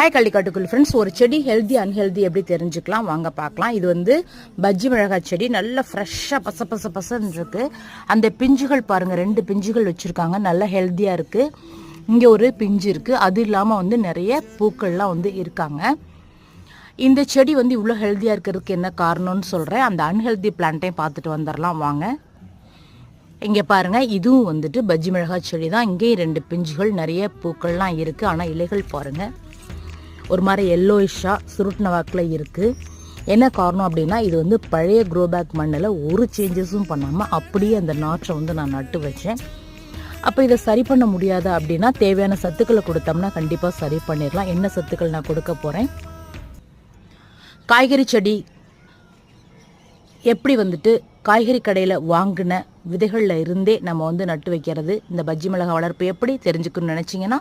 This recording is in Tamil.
ஹாய் கள்ளிக்காட்டுக்குள் ஃப்ரெண்ட்ஸ் ஒரு செடி ஹெல்தி அன்ஹெல்தி எப்படி தெரிஞ்சுக்கலாம்? வாங்க பார்க்கலாம். இது வந்து பஜ்ஜி மிளகாய் செடி. நல்ல ஃப்ரெஷ்ஷாக பச பச பசன்னு இருக்குது அந்த பிஞ்சுகள் பாருங்கள் ரெண்டு பிஞ்சுகள் வச்சுருக்காங்க. நல்ல ஹெல்த்தியாக இருக்குது இங்கே ஒரு பிஞ்சு இருக்குது அது இல்லாமல் வந்து நிறைய பூக்கள்லாம் வந்து இருக்காங்க. இந்த செடி வந்து இவ்வளோ ஹெல்த்தியாக இருக்கிறதுக்கு என்ன காரணம்னு சொல்கிறேன் அந்த அன்ஹெல்தி பிளான்ட்டையும் பார்த்துட்டு வந்துடலாம் வாங்க. இங்கே பாருங்கள் இதுவும் வந்துட்டு பஜ்ஜி மிளகாய் செடி தான் இங்கேயும் ரெண்டு பிஞ்சுகள் நிறைய பூக்கள்லாம் இருக்குது ஆனால் இலைகள் பாருங்கள் ஒரு மாதிரி எல்லோயிஷாக சுருட்டின வாக்கில் இருக்குது என்ன காரணம் அப்படின்னா இது வந்து பழைய க்ரோ பேக் மண்ணில் ஒரு சேஞ்சஸும் பண்ணாமல் அப்படியே அந்த நாற்றை வந்து நான் நட்டு வச்சேன். அப்போ இதை சரி பண்ண முடியாது அப்படின்னா தேவையான சத்துக்களை கொடுத்தோம்னா கண்டிப்பாக சரி பண்ணிடலாம். என்ன சத்துக்கள் நான் கொடுக்க போகிறேன் காய்கறி செடி எப்படி வந்துட்டு காய்கறி கடையில் வாங்கின விதைகளில் இருந்தே நம்ம வந்து நட்டு வைக்கிறது இந்த பஜ்ஜி மிளகாய் வளர்ப்பு எப்படி தெரிஞ்சுக்கணும்னு நினச்சிங்கன்னா